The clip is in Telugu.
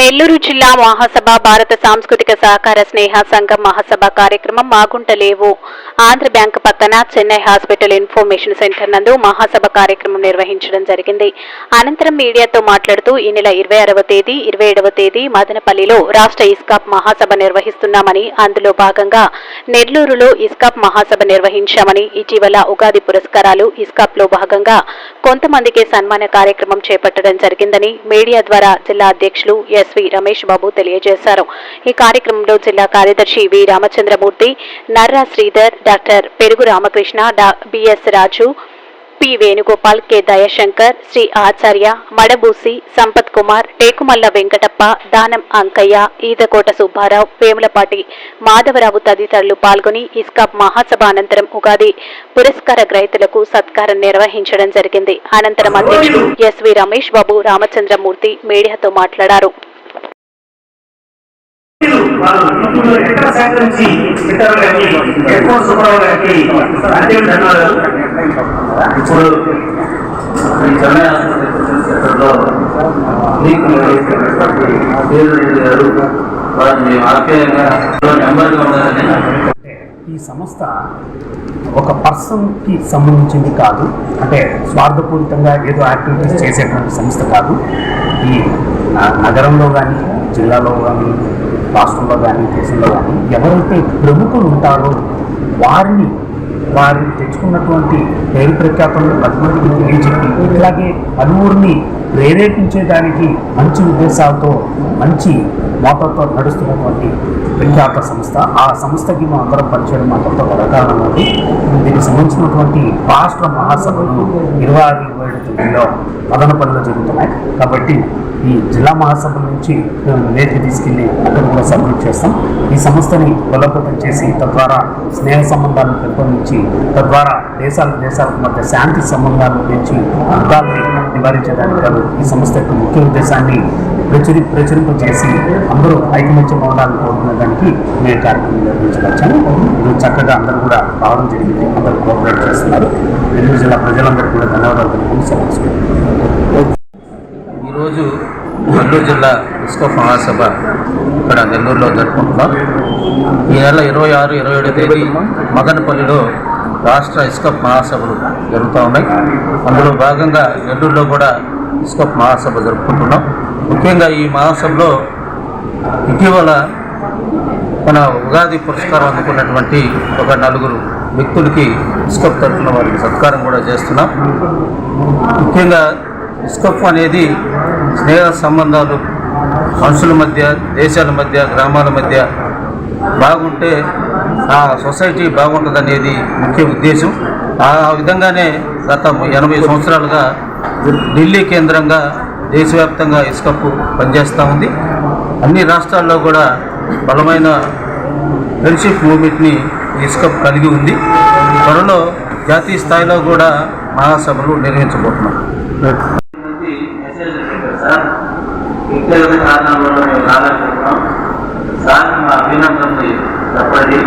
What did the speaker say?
నెల్లూరు జిల్లా మహాసభ భారత సాంస్కృతిక సహకార స్నేహ సంఘం మహాసభ కార్యక్రమం మాగుంటలేవు. ఆంధ్ర బ్యాంక్ పక్కన చెన్నై హాస్పిటల్ ఇన్ఫర్మేషన్ సెంటర్ నందు మహాసభ కార్యక్రమం నిర్వహించడం జరిగింది. అనంతరం మీడియాతో మాట్లాడుతూ ఈ నెల ఇరవై ఆరవ తేదీ ఇరవై ఏడవ తేదీ మదనపల్లిలో రాష్ట్ర ఇస్కాప్ మహాసభ నిర్వహిస్తున్నామని అందులో భాగంగా నెల్లూరులో ఇస్కాప్ మహాసభ నిర్వహించామని ఇటీవల ఉగాది పురస్కారాలు ఇస్కాప్లో భాగంగా కొంతమందికి సన్మాన కార్యక్రమం చేపట్టడం జరిగిందని మీడియా ద్వారా జిల్లా అధ్యక్షులు ఎస్. ఎస్వి రమేష్ బాబు తెలియజేశారు. ఈ కార్యక్రమంలో జిల్లా కార్యదర్శి V Ramachandramurthy Narra Sridhar doctor Perugu Ramakrishna BS Raju P Venugopal K Dayashankar Sri Acharya Madabusi Sampath Kumar Tekumalla Venkatappa Danam Ankaiah Eedakota Subbarao Vemulapati Madhavarao తదితరులు పాల్గొని ఇస్కాప్ మహాసభ అనంతరం ఉగాది పురస్కార గ్రహీతలకు సత్కారం నిర్వహించడం జరిగింది. అనంతరం అధ్యక్షుడు ఎస్వి రమేష్ బాబు రామచంద్రమూర్తి మీడియాతో మాట్లాడారు. వాళ్ళు ఎక్కడ సేకరించి ట్విట్టర్ గారికి ఎక్కువ సుబ్బారావు గారికి అంతిమ ధన్యవాదాలు ఇప్పుడు ఈ సంస్థ ఒక పర్సన్కి సంబంధించింది కాదు. అంటే స్వార్థపూరితంగా ఏదో యాక్టివిటీస్ చేసేటువంటి సంస్థ కాదు. ఈ నగరంలో కానీ జిల్లాలో కానీ రాష్ట్రంలో కానీ దేశంలో కానీ ఎవరైతే ప్రముఖులు ఉంటారో వారిని వారు తెచ్చుకున్నటువంటి పేరు ప్రఖ్యాతులను పది మందికి తెలియజెప్పి ఇట్లాగే పలువురిని ప్రేరేపించేదానికి మంచి ఉద్దేశాలతో మంచి మోటార్తో నడుస్తున్నటువంటి ప్రఖ్యాత సంస్థ. ఆ సంస్థకి మనం అందరం పనిచేయడం మాత్రం వరకాలం ఉంది దీనికి సంబంధించినటువంటి రాష్ట్ర మహాసభలు ఇరవై ఆరు ఇరవై ఏడు తేదీలో మదనపల్లిలో జరుగుతున్నాయి. కాబట్టి ఈ జిల్లా మహాసభ నుంచి మేము నేటికి తీసుకెళ్ళి అక్కడ కూడా సబ్మిట్ చేస్తాం. ఈ సంస్థని బలోపేతం చేసి తద్వారా స్నేహ సంబంధాలను పెంపొందించి తద్వారా దేశాల దేశాలకు మధ్య శాంతి సంబంధాలను పెంచి యుద్ధాలని నివారించడానికి కాదు ఈ సంస్థ యొక్క ముఖ్య ఉద్దేశాన్ని ప్రచురి ప్రచురింపజేసి అందరూ ఐకమత్యం ఉండాలని కోరుకునే దానికి మేము కార్యక్రమం నిర్వహించవచ్చాము ఇది చక్కగా అందరూ కూడా రావడం జరిగింది. అందరూ కోఆపరేట్ చేస్తున్నారు. నెల్లూరు జిల్లా ప్రజలందరికీ కూడా ధన్యవాదాలు తెలుపుకుంటూ సెలవు ఈరోజు నెల్లూరు జిల్లా మహాసభ ఇక్కడ నెల్లూరులో జరుపుకుంటున్నాం. ఈ నెల ఇరవై ఆరు ఇరవై ఏడు తేదీ మదనపల్లిలో రాష్ట్ర ఇస్కప్ మహాసభలు జరుగుతూ ఉన్నాయి. అందులో భాగంగా నెల్లూరులో కూడా ఇస్కప్ మహాసభ జరుపుకుంటున్నాం. ముఖ్యంగా ఈ మహాసభలో ఇటీవల మన ఉగాది పురస్కారం అందుకున్నటువంటి ఒక నలుగురు వ్యక్తులకి ఇస్కప్ తరఫున వారికి సత్కారం కూడా చేస్తున్నాం. ముఖ్యంగా ఇస్కప్ అనేది స్నేహ సంబంధాలు మనుషుల మధ్య దేశాల మధ్య గ్రామాల మధ్య బాగుంటే ఆ సొసైటీ బాగుంటుంది అనేది ముఖ్య ఉద్దేశం. ఆ విధంగానే గత ఎనభై సంవత్సరాలుగా ఢిల్లీ కేంద్రంగా దేశవ్యాప్తంగా ఇసుకప్పు పనిచేస్తూ ఉంది. అన్ని రాష్ట్రాల్లో కూడా బలమైన ఫ్రెండ్షిప్ మూమెంట్ని ఇసుకప్ కలిగి ఉంది. త్వరలో జాతీయ స్థాయిలో కూడా మహాసభలు నిర్వహించబోతున్నాం. మంది మెసేజ్లు మేము సార్ వ్యక్తిగత సార్ మా అభినందనలు చెప్పండి.